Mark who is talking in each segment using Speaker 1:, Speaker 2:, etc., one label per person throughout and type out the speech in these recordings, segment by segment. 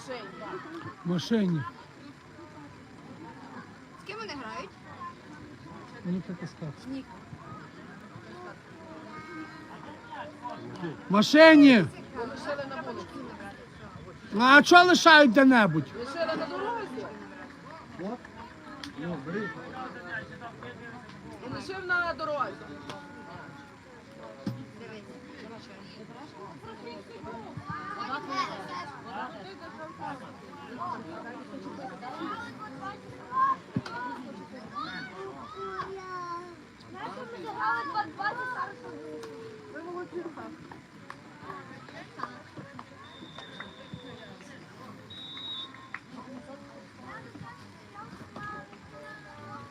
Speaker 1: Машині.
Speaker 2: В машині.
Speaker 1: З ким вони грають?
Speaker 2: Мені притискати.
Speaker 1: Ні.
Speaker 2: Машині.
Speaker 1: Лишили на вулиці.
Speaker 2: Ну, А що лишають де-небудь?
Speaker 1: Лишили на дорозі. Лишив на дорозі.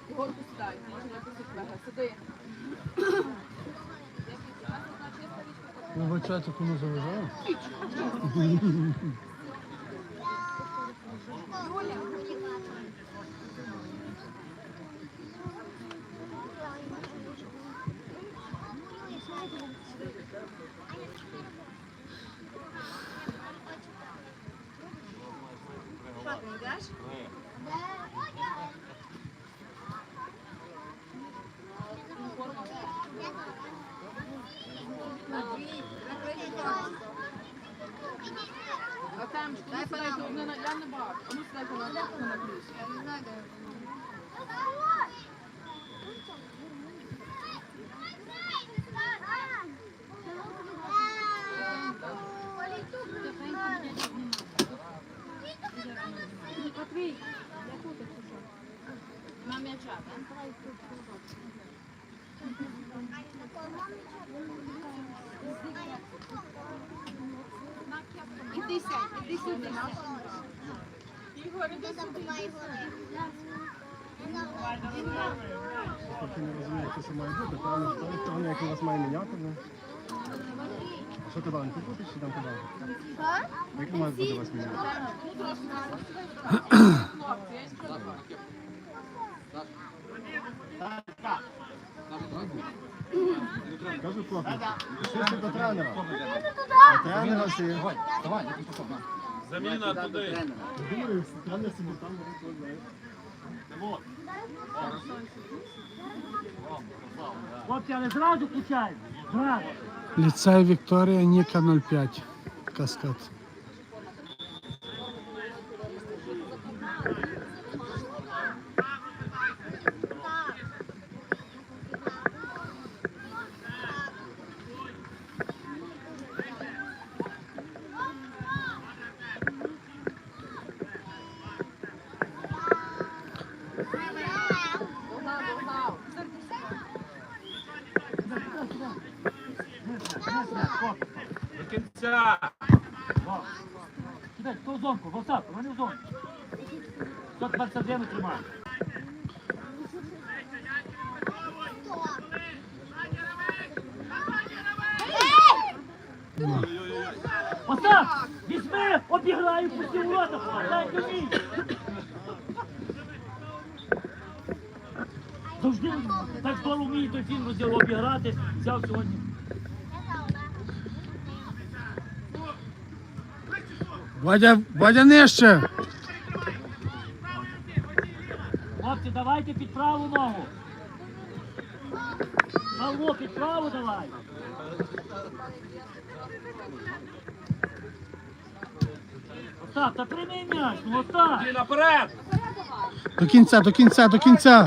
Speaker 1: Ігорку сідай, може якось відвеге. Сиди.
Speaker 2: Вибачайте, кому заважаю.
Speaker 1: Що ти йдеш? А там ж коли сідайте одне на я не бачу. А ну сідайте на на на крісло. Іди сядь, іди сюди. Ігор, іди сюди.
Speaker 3: Поки не розумію, що ти вам, ти чи там туди? Як має бути вас міняти?
Speaker 1: Хлопці.
Speaker 3: Кажу хлопець, пішли до тренера. До всі.
Speaker 4: Заміна туди.
Speaker 5: Хлопці, зразу включаємо. Зразу.
Speaker 2: Ліцей Вікторія Ніка 05. Каскад.
Speaker 5: Сідай, хто в зонку? Вовсак, у в тепер садину тримає? Остап, візьми, обіграю, пусти в рота, дай тобі. Завжди так здорово вміє той фільм розділ обіграти, взяв сьогодні.
Speaker 2: Вадя, Вадя нижче.
Speaker 5: Хлопці, давайте під праву ногу. Павло, під праву давай. Остап, та прийми м'яч, ну Остап.
Speaker 4: Наперед.
Speaker 2: До кінця, до кінця, до кінця.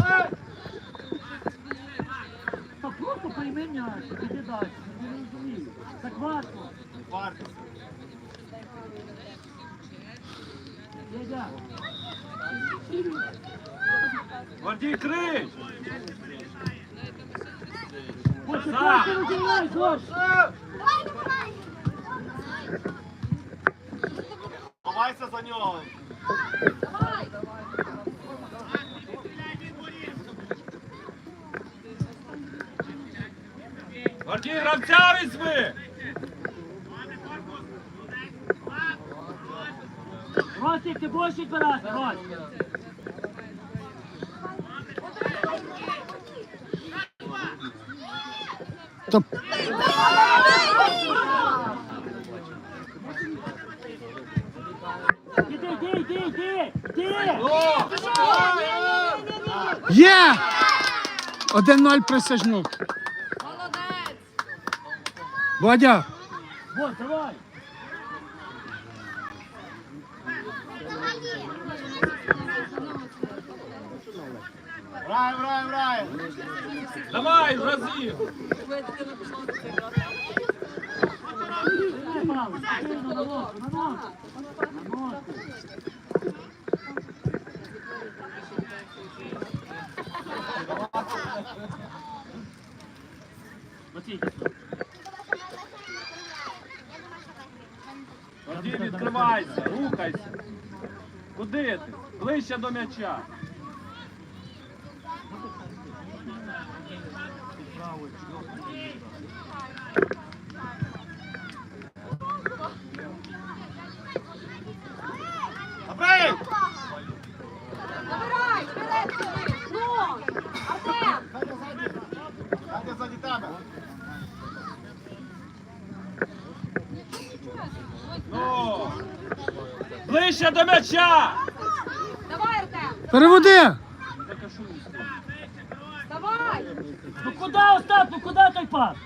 Speaker 5: Та просто прийми м'яч, іди далі. Я не розумію. Так важко. Дядя,
Speaker 4: Гордій
Speaker 5: Горш.
Speaker 3: Ховайся за нього.
Speaker 4: Гордій гравця візьми.
Speaker 5: Ростик, ти будеш відбирати, Ростик.
Speaker 2: То
Speaker 5: Іди, іди, іди, іди, іди.
Speaker 2: є! 1-0 присяжнюк.
Speaker 1: Молодець.
Speaker 2: Бодя,
Speaker 5: Вот, давай.
Speaker 3: Грай, грай, грай!
Speaker 4: Давай, Бразил!
Speaker 5: Дай палець, спокійно, на ножку, на На ножку. Матвій, іди сюди.
Speaker 4: Гордій, відкривайся, рухайся. Куди ти? Ближче до м'яча.
Speaker 3: Добрий!
Speaker 1: Забирай, вперед, ну, Артем.
Speaker 3: Дайте ззаді тебе!
Speaker 4: Ну! Ближче до м'яча!
Speaker 1: Давай, Артем.
Speaker 2: переводи!
Speaker 1: Давай.
Speaker 5: Ну куди, Остап, ну куди той пас?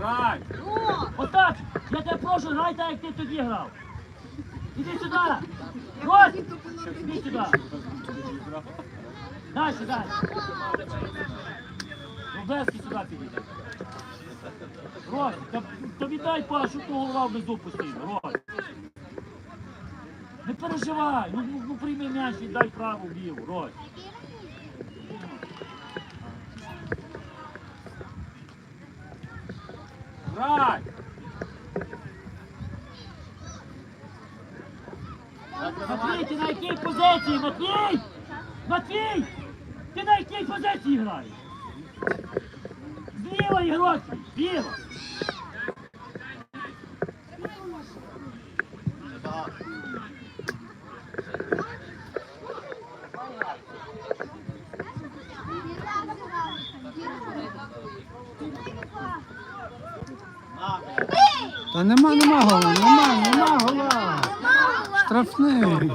Speaker 4: Грай!
Speaker 5: Остап, я тебе прошу, грай так, як ти тоді грав. Іди сюди. Рось, іди сюди. Дай сюди. Рублевський сюди підійде. Рось, тобі дай пас, щоб ти голова внизу постійно. Не переживай, ну, ну, ну прийми м'яч і дай праву ліву, Рось.
Speaker 4: Грай!
Speaker 5: Матвій, ти на якій позиції, Матвій? Матвій! Ти на якій позиції граєш? Зліва ігроки, зліва.
Speaker 2: Та нема, нема гола, нема, нема гола. Штрафний.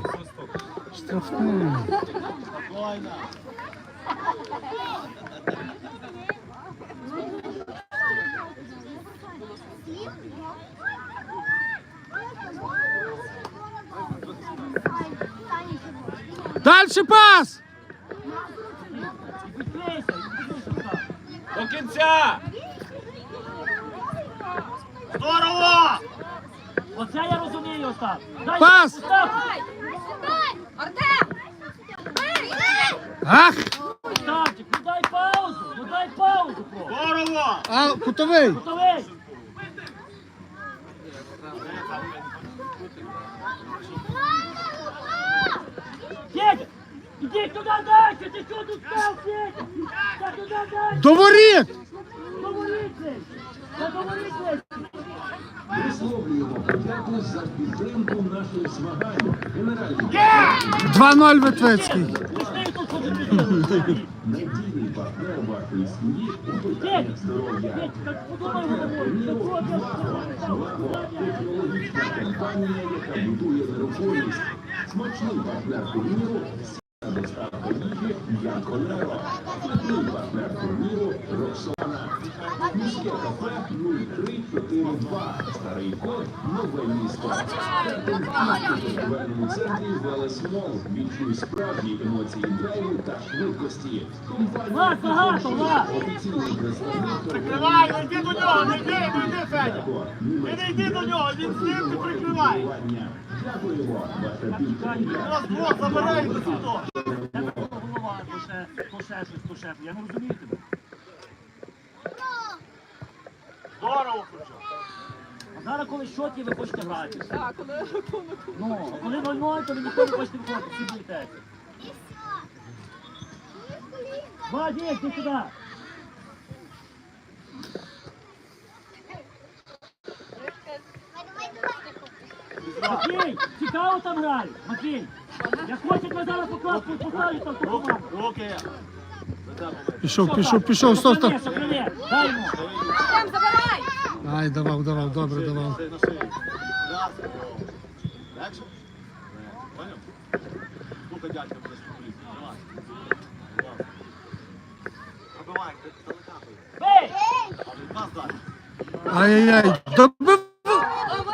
Speaker 2: Штрафний. Дальше пас!
Speaker 4: До кінця!
Speaker 3: Здорово!
Speaker 5: Оце я розумію, Остап. Дай,
Speaker 2: Пас!
Speaker 5: Остап,
Speaker 1: давай. Артем.
Speaker 2: Ах!
Speaker 5: Остапчик, ну дай паузу, ну дай паузу просто.
Speaker 3: Здорово!
Speaker 2: А, кутовий!
Speaker 5: Готовий? Федя, иди туда дальше, ты что тут стал, Федя? Да туда дальше,
Speaker 2: До воріт!
Speaker 5: говорите! Да говорите!
Speaker 6: Висловлюємо подяку за підтримку наших змагань. Генеральний
Speaker 2: 2-0 Витвицький.
Speaker 6: Надійний партнер вашої сім'ї у здоров'я. Технологічна компанія, яка будує нерухомість. Доставка їжі Янконеро. Смачний партнер турніру Роксолана. Міське кафе 0342. Старий код нове місто. У торговельному центрі Велес Мол. Відчуй справжні емоції драйву та швидкості. Компанія представник
Speaker 3: Прикривай, не йди до нього, не йди, не йди, Федя! Не йди до нього, він з ним ти прикривай!
Speaker 6: Дякуємо. Ваша підтримка.
Speaker 3: Раз, два, забирай до сюди!
Speaker 5: То ще. Я не розумію тебе.
Speaker 3: Здорово, Кучо!
Speaker 5: А зараз коли щоті, ви хочете грати.
Speaker 1: Так, коли рахунок.
Speaker 5: Ну, а коли 0-0, то ви ніколи не хочете виходити, всі боїтеся. Вадик, ти сюди. Матвій, цікаво там грають. Матвій, як хочете, ми зараз покласти, поставлю там команду.
Speaker 3: Руки!
Speaker 2: Пішов, пішов, пішов, стоп, стоп.
Speaker 5: Сохрани, сохрани. Дай йому.
Speaker 1: Артем, забирай!
Speaker 2: Ай, давав, давав, добре, давав.
Speaker 3: На шиї. Раз. Легше? Поняв? Слухай, дядька, буде футболіст. Тримай. Пробивай, далека.
Speaker 5: Бей!
Speaker 3: А від нас далі.
Speaker 2: Ай-яй-яй. Добив.
Speaker 1: Лови!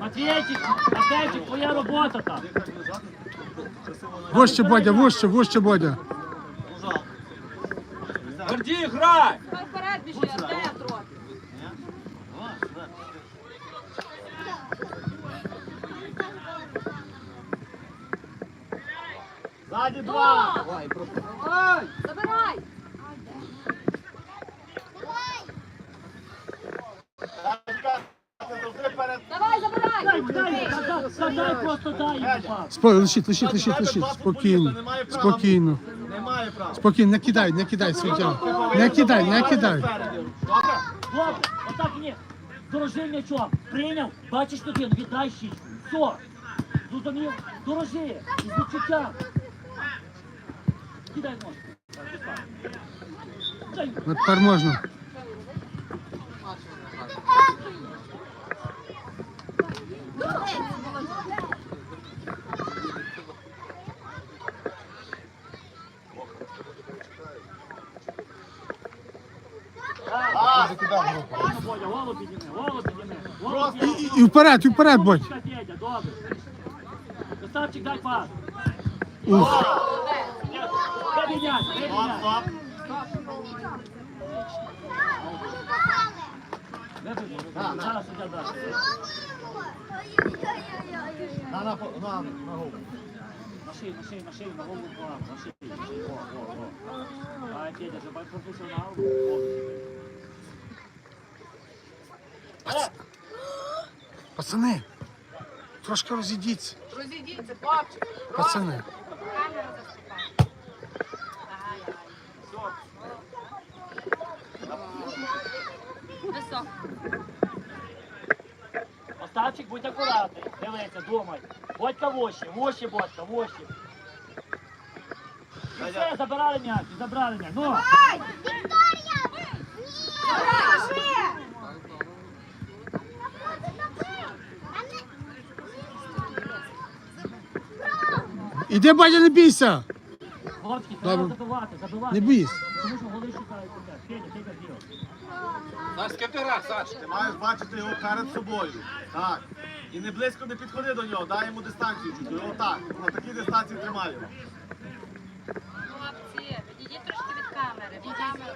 Speaker 5: Матвійчик, Матвійчик, твоя робота там.
Speaker 3: Ти як лежати, красиво на
Speaker 2: Вище, Бодя, вище, вище, Бодя.
Speaker 4: Гордій, грай!
Speaker 1: Хай вперед біжи, Артем трохи.
Speaker 3: Ззаді два. Давай.
Speaker 1: Забирай!
Speaker 3: Завжди перед
Speaker 1: Давай, забирай!
Speaker 5: Дай, просто дай йому
Speaker 2: Лишіть, лишіть, лишіть, лишіть. Спокійно. Спокійно.
Speaker 3: Немає права.
Speaker 2: Спокійно, не кидай, не кидай, суддя. Не кидай, не кидай.
Speaker 3: Добре?
Speaker 5: Добре, отак ні. Дорожи м'ячом. Прийняв, бачиш людину, віддай щічку. Все. Зрозумів? Дорожи. З відчуттям. Кидай ножку.
Speaker 2: Тепер можна.
Speaker 5: Голову підніми, голову підніми. Голову
Speaker 3: Просто
Speaker 5: підніми.
Speaker 2: І, вперед, і вперед.
Speaker 5: Умничка, Федя, добре. Доставчик, дай пас.
Speaker 2: Ух.
Speaker 5: Де міняти, де
Speaker 3: Стоп,
Speaker 5: міняти.
Speaker 3: стоп.
Speaker 5: Вибіжи, зараз суддя дасть.
Speaker 3: На, на, по- на, на голову.
Speaker 5: Шею, на шею, на голову плавно, на шею. О, о, о. Ай, Федя, же професіонал.
Speaker 2: Пацани, трошки розійдіться.
Speaker 1: Розійдіться, папчик.
Speaker 2: Пацани.
Speaker 1: Камера заступає. Високо.
Speaker 5: Оставчик, будь акуратний. Дивися, думай. Бодька вощі, вощі, Бодька, вощі. Все, забирали м'яч, забрали м'яч. Ну,
Speaker 2: Іди, Бодя, не бійся.
Speaker 5: хлопці, треба
Speaker 2: Добре.
Speaker 5: забивати, забивати.
Speaker 2: Не бійся.
Speaker 5: Тому що голи шукають тебе. Федя, ти діло.
Speaker 4: Саш, скептера, Саш.
Speaker 3: Ти маєш бачити його перед собою. Так. І не близько не підходи до нього, дай йому дистанцію чути. Отак. На такій дистанції тримай його.
Speaker 1: Хлопці, відійдіть трошки від камери. Від камери.